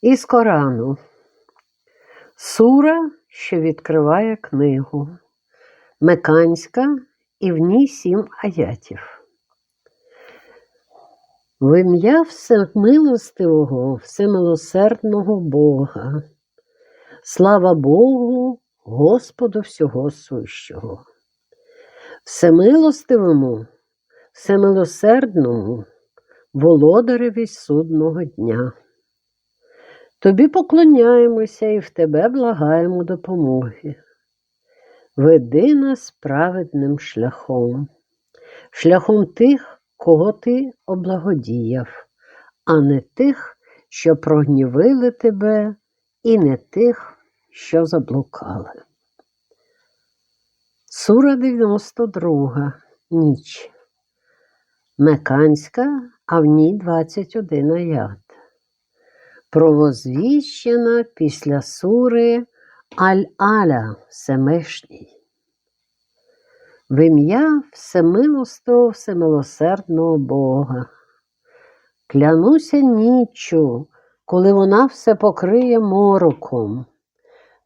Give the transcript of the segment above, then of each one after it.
Із Корану. Сура, що відкриває книгу. Меканська і в ній сім аятів. В ім'я всемилостивого, всемилосердного Бога. Слава Богу, Господу всього сущого. Всемилостивому, всемилосердному, володареві судного дня. Тобі поклоняємося і в тебе благаємо допомоги. Веди нас праведним шляхом, шляхом тих, кого ти облагодіяв, а не тих, що прогнівили тебе, і не тих, що заблукали. Сура 92. Ніч. Меканська, а в ній 21 аят. Провозвіщена після сури Аль-Аля Всемишній. В ім'я всемилостого, всемилосердного Бога. Клянуся ніччю, коли вона все покриє мороком.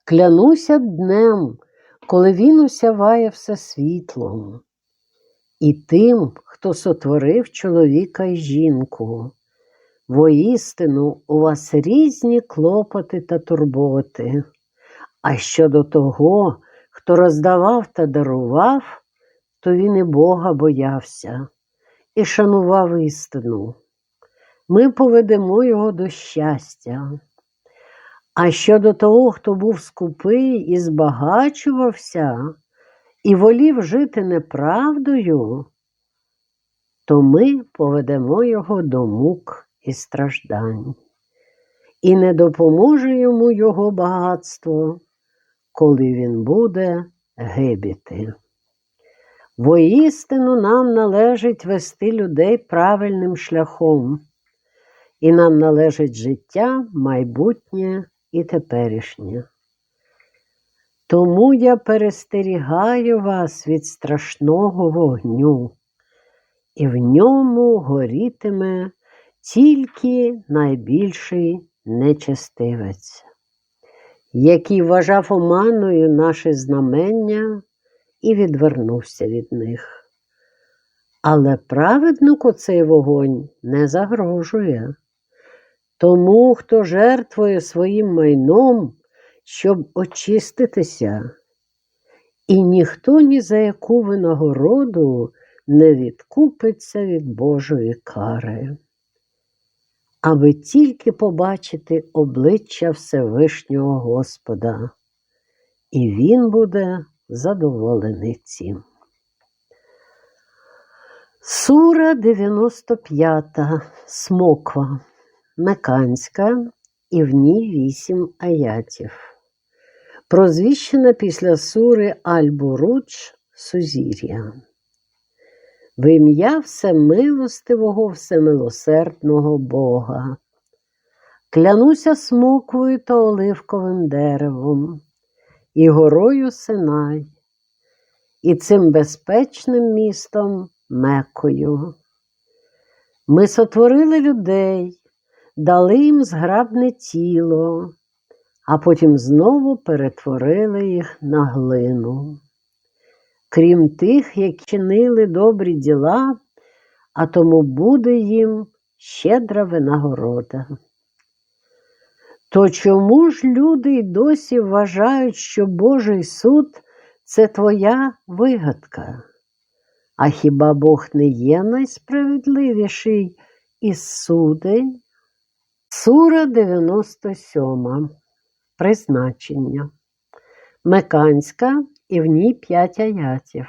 Клянуся днем, коли він усяває все світлом. І тим, хто сотворив чоловіка й жінку. Воістину у вас різні клопоти та турботи. А щодо того, хто роздавав та дарував, то він і Бога боявся і шанував істину. Ми поведемо його до щастя. А щодо того, хто був скупий і збагачувався, і волів жити неправдою, то ми поведемо його до мук і страждань, і не допоможе йому його багатство, коли він буде гибіти. Воістину нам належить вести людей правильним шляхом, і нам належить життя, майбутнє і теперішнє. Тому я перестерігаю вас від страшного вогню, і в ньому горітиме тільки найбільший нечестивець, який вважав оманою наші знамення і відвернувся від них. Але праведнику цей вогонь не загрожує. Тому, хто жертвує своїм майном, щоб очиститися, і ніхто ні за яку винагороду не відкупиться від Божої кари, аби тільки побачити обличчя Всевишнього Господа, і Він буде задоволений цим. Сура 95. Смоква. Меканська і в ній вісім аятів. Прозвіщена після сури Аль-Буруч Сузір'я. В ім'я всемилостивого, всемилосердного Бога. Клянуся смоквою та оливковим деревом, і горою Синай, і цим безпечним містом Мекою. Ми сотворили людей дали їм зграбне тіло, а потім знову перетворили їх на глину. Крім тих, які чинили добрі діла, а тому буде їм щедра винагорода. То чому ж люди й досі вважають, що Божий суд це твоя вигадка? А хіба Бог не є найсправедливіший із судей? Сура 97. Призначення. Меканська і в ній п'ять аятів.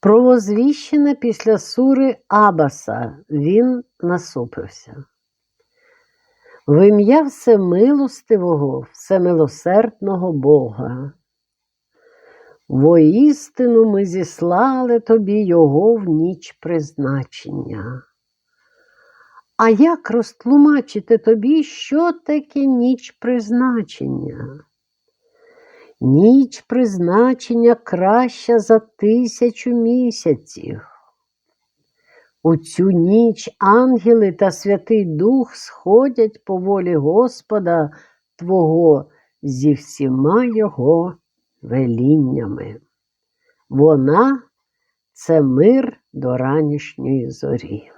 Провозвіщена після сури Абаса він насупився. В ім'я всемилостивого, всемилосердного Бога. Воістину ми зіслали тобі його в ніч призначення. А як розтлумачити тобі, що таке ніч призначення? Ніч призначення краща за тисячу місяців. У цю ніч ангели та Святий Дух сходять по волі Господа Твого зі всіма Його веліннями. Вона це мир до ранішньої зорі.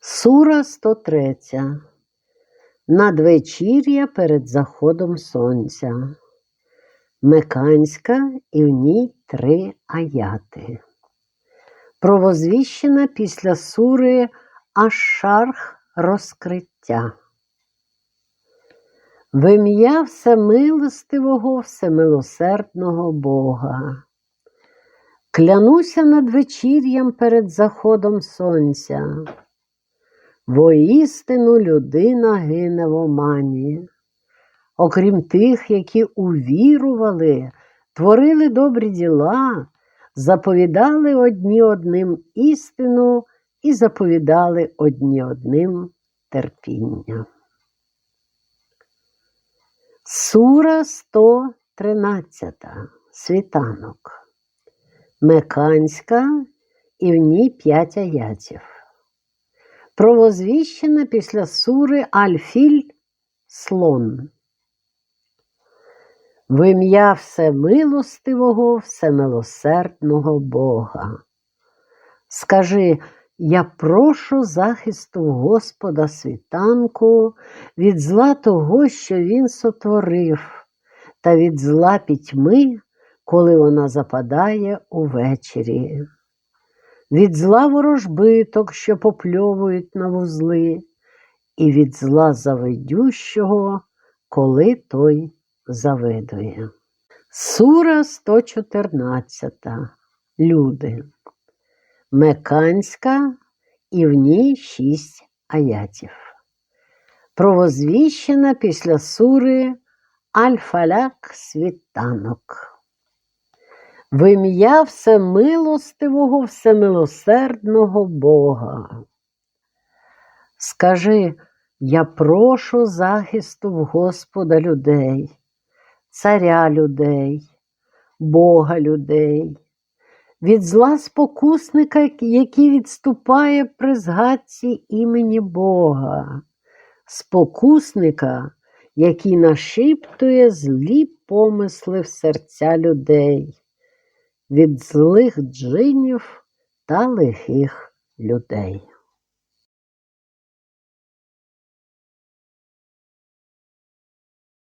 Сура 103. Надвечір'я перед заходом сонця. Меканська і в ній три аяти. Провозвіщена після сури Ашарх розкриття. В ім'я всемилостивого, всемилосердного Бога. Клянуся над вечір'ям перед заходом сонця. Воістину людина гине в омані. Окрім тих, які увірували, творили добрі діла, заповідали одні одним істину і заповідали одні одним терпіння. Сура 113. Світанок. Меканська і в ній п'ять аятів. Провозвіщена після сури Альфіль слон. В ім'я всемилостивого, всемилосердного Бога. Скажи, я прошу захисту Господа світанку від зла того, що Він сотворив, та від зла пітьми, коли вона западає увечері, від зла ворожбиток, що попльовують на вузли, і від зла завидющого, коли той завидує. Сура 114. Люди. Меканська і в ній шість аятів. Провозвіщена після сури Аль-Фаляк світанок. В ім'я всемилостивого, всемилосердного Бога. Скажи, я прошу захисту в Господа людей, царя людей, Бога людей, від зла спокусника, який відступає при згадці імені Бога, спокусника, який нашіптує злі помисли в серця людей, від злих джинів та лихих людей.